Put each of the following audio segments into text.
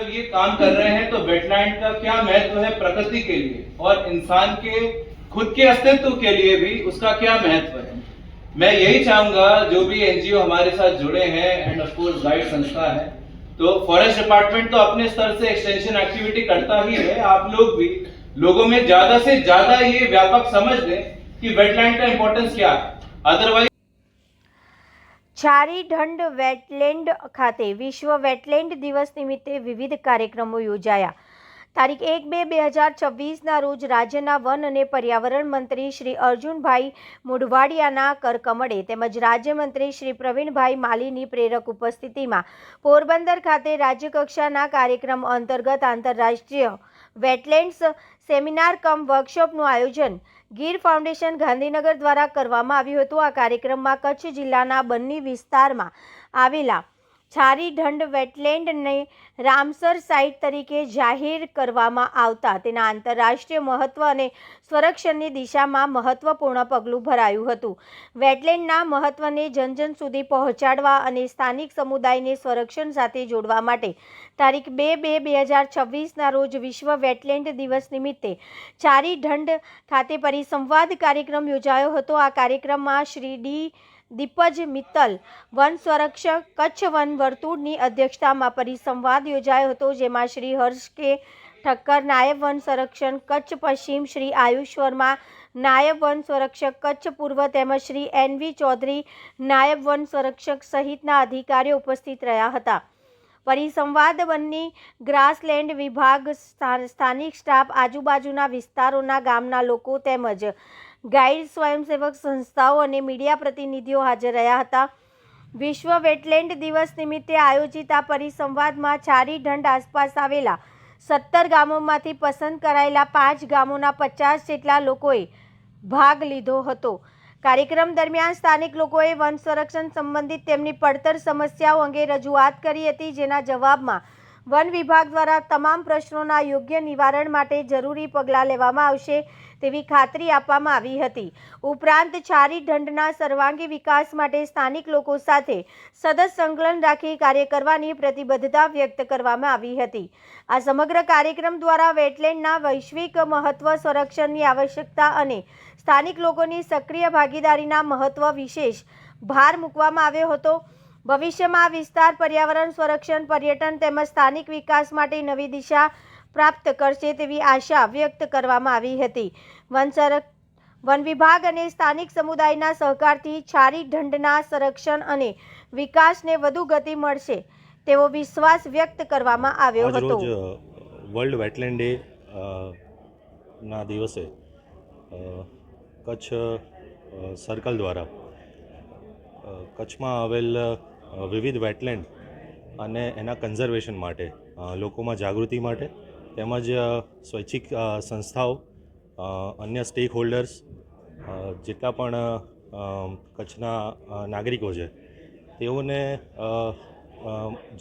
जब ये काम कर रहे हैं तो वेटलैंड का क्या महत्व है प्रकृति के लिए? और इंसान के, खुद के अस्तित्व के लिए भी उसका क्या महत्व है? मैं यही चाहूँगा, जो भी एनजीओ हमारे साथ जुड़े हैं एंड ऑफ़ कोर्स गाइड संस्था है तो फॉरेस्ट डिपार्टमेंट तो अपने स्तर से एक्सटेंशन एक्टिविटी करता ही है। आप लोग भी लोगों में ज़्यादा से ज़्यादा ये व्यापक समझ दें कि वेटलैंड का इंपॉर्टेंस क्या है। अदरवाइज़ ચારી ઢંડ વેટલેન્ડ ખાતે વિશ્વ વેટલેન્ડ દિવસ નિમિત્તે વિવિધ કાર્યક્રમો યોજાયા. તારીખ એક બે બે હજાર છવ્વીસના રોજ રાજ્યના વન અને પર્યાવરણ મંત્રી શ્રી અર્જુનભાઈ મોઢવાડિયાના કરકમડે તેમજ રાજ્યમંત્રી શ્રી પ્રવીણભાઈ માલીની પ્રેરક ઉપસ્થિતિમાં પોરબંદર ખાતે રાજ્યકક્ષાના કાર્યક્રમ અંતર્ગત આંતરરાષ્ટ્રીય વેટલેન્ડ્સ સેમિનાર કમ વર્કશોપનું આયોજન ગીર ફાઉન્ડેશન ગાંધીનગર દ્વારા કરવામાં આવ્યું હતું. આ કાર્યક્રમમાં કચ્છ જિલ્લાના બન્ની વિસ્તારમાં આવેલા છારી ઢંડ વેટલેન્ડને રામસર સાઇટ તરીકે જાહેર કરવામાં આવતા તેના આંતરરાષ્ટ્રીય મહત્વ અને સંરક્ષણની દિશામાં મહત્વપૂર્ણ પગલું ભરાયું હતું. વેટલેન્ડના મહત્વને જન જન સુધી પહોંચાડવા અને સ્થાનિક સમુદાયને સંરક્ષણ સાથે જોડવા માટે તારીખ બે બે બે હજાર છવ્વીસના રોજ વિશ્વ વેટલેન્ડ દિવસ નિમિત્તે ચારી ઢંડ ખાતે પરિસંવાદ કાર્યક્રમ યોજાયો હતો. આ કાર્યક્રમમાં શ્રી ડી. દીપજ મિત્તલ વન સંરક્ષક કચ્છ વન વર્તુળની અધ્યક્ષતામાં પરિસંવાદ યોજાયો હતો, જેમાં શ્રી હર્ષ કે ઠક્કર નાયબ વન સંરક્ષણ કચ્છ પશ્ચિમ શ્રી આયુષ વર્મા, નાયબ વન સંરક્ષક કચ્છ પૂર્વ તેમજ શ્રી એન વી ચૌધરી, નાયબ વન સંરક્ષક સહિતના અધિકારીઓ ઉપસ્થિત રહ્યા હતા. પરિસંવાદ વનની ગ્રાસલેન્ડ વિભાગ સ્થા- સ્થાનિક સ્ટાફ આજુબાજુના વિસ્તારોના ગામના લોકો તેમજ ગાઈડ સ્વયંસેવક સંસ્થાઓ અને મીડિયા પ્રતિનિધિઓ હાજર રહ્યા હતા. વિશ્વ વેટલેન્ડ દિવસ નિમિત્તે આયોજિત આ પરિસંવાદમાં ચારી ઢંડ આસપાસ આવેલા સત્તર ગામોમાંથી પસંદ કરાયેલા પાંચ ગામોના પચાસ જેટલા લોકોએ ભાગ લીધો હતો. કાર્યક્રમ દરમિયાન સ્થાનિક લોકોએ વન સંરક્ષણ સંબંધિત તેમની પડતર સમસ્યાઓ અંગે રજૂઆત કરી હતી, જેના જવાબમાં વન વિભાગ દ્વારા તમામ પ્રશ્નોના યોગ્ય નિવારણ માટે જરૂરી પગલાં લેવામાં આવશે તેવી ખાતરી આપવામાં આવી હતી. ઉપરાંત છારી ઢંડના સર્વાંગી વિકાસ માટે સ્થાનિક લોકો સાથે સતત સંકલન રાખી કાર્ય કરવાની પ્રતિબદ્ધતા વ્યક્ત કરવામાં આવી હતી. આ સમગ્ર કાર્યક્રમ દ્વારા વેટલેન્ડના વૈશ્વિક મહત્વ સંરક્ષણની આવશ્યકતા અને સ્થાનિક લોકોની સક્રિય ભાગીદારીના મહત્વ વિશેષ ભાર મૂકવામાં આવ્યો હતો. ભવિષ્યમાં આ વિસ્તાર પર્યાવરણ સંરક્ષણ પર્યટન તેમજ સ્થાનિક વિકાસ માટે નવી દિશા પ્રાપ્ત કરશે તેવી આશા વ્યક્ત કરવામાં આવી હતી. વન વન વિભાગ અને સ્થાનિક સમુદાયના સહકારથી છારી ઢંડના સંરક્ષણ અને વિકાસને વધુ ગતિ મળશે તેવો વિશ્વાસ વ્યક્ત કરવામાં આવ્યો હતો. વર્લ્ડ વેટલેન્ડ ડે ના દિવસે કચ્છ સર્કલ દ્વારા કચ્છમાં આવેલ વિવિધ વેટલેન્ડ અને એના કન્ઝર્વેશન માટે લોકોમાં જાગૃતિ માટે તેમજ સ્વૈચ્છિક સંસ્થાઓ અન્ય સ્ટેક હોલ્ડર્સ જેટલા પણ કચ્છના નાગરિકો છે, તેઓને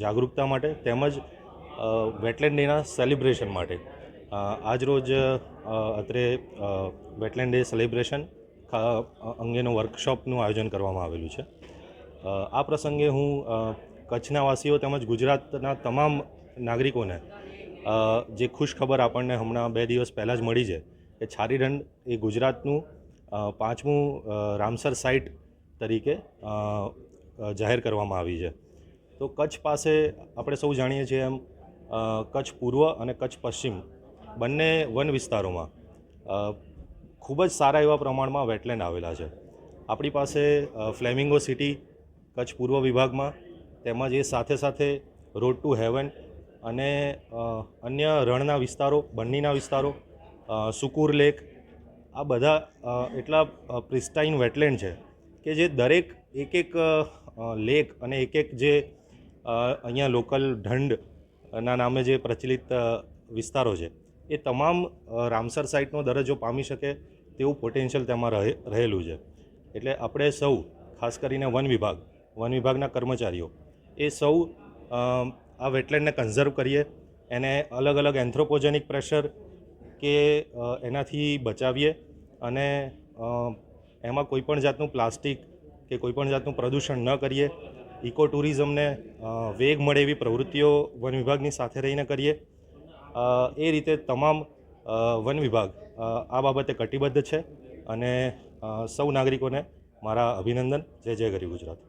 જાગૃતતા માટે તેમજ વેટલેન્ડ ડેના સેલિબ્રેશન માટે. આજરોજ અત્રે વેટલેન્ડ ડે સેલિબ્રેશન અંગેનું વર્કશોપનું આયોજન કરવામાં આવેલું છે. આ પ્રસંગે હું કચ્છના વાસીઓ તેમજ ગુજરાતના તમામ નાગરિકોને જે ખુશ ખબર આપણને હમણાં બે દિવસ પહેલાં જ મળી છે કે છારીદંડ એ ગુજરાતનું પાંચમું રામસર સાઇટ તરીકે જાહેર કરવામાં આવી છે. તો કચ્છ પાસે આપણે સૌ જાણીએ છીએ એમ કચ્છ પૂર્વ અને કચ્છ પશ્ચિમ બંને વન વિસ્તારોમાં ખૂબ જ સારા એવા પ્રમાણમાં વેટલેન્ડ આવેલા છે. આપણી પાસે ફ્લેમિંગો સિટી કચ્છ પૂર્વ વિભાગમાં તેમજ એ સાથે સાથે રોડ ટુ હેવન અને અન્ય રણના વિસ્તારો, બન્નીના વિસ્તારો સુકુર લેક, આ બધા એટલા પ્રિસ્ટાઇન વેટલેન્ડ છે કે જે દરેક એક એક લેક અને એક એક જે અહીંયા લોકલ ઢંડ ના નામે જે પ્રચલિત વિસ્તારો છે, એ તમામ રામસર સાઇટનો દરજ્જો પામી શકે તેવું પોટેન્શિયલ તેમાં રહે, રહેલું છે. એટલે આપણે સૌ, ખાસ કરીને વન વિભાગ વન વિભાગના કર્મચારીઓ. એ સૌ આ વેટલેન્ડને કન્ઝર્વ કરીએ, એને અલગ અલગ એન્થ્રોપોજેનિક પ્રેશર કે એનાથી બચાવીએ અને એમાં કોઈપણ જાતનું પ્લાસ્ટિક કે કોઈપણ જાતનું પ્રદૂષણ ન કરીએ, ઇકો ટુરિઝમને વેગ મળે એવી પ્રવૃત્તિઓ વન વિભાગની સાથે રહીને કરીએ. એ રીતે તમામ વન વિભાગ આ બાબતે કટિબદ્ધ છે અને સૌ નાગરિકોને મારા અભિનંદન. જય જય ગરી ગુજરાત.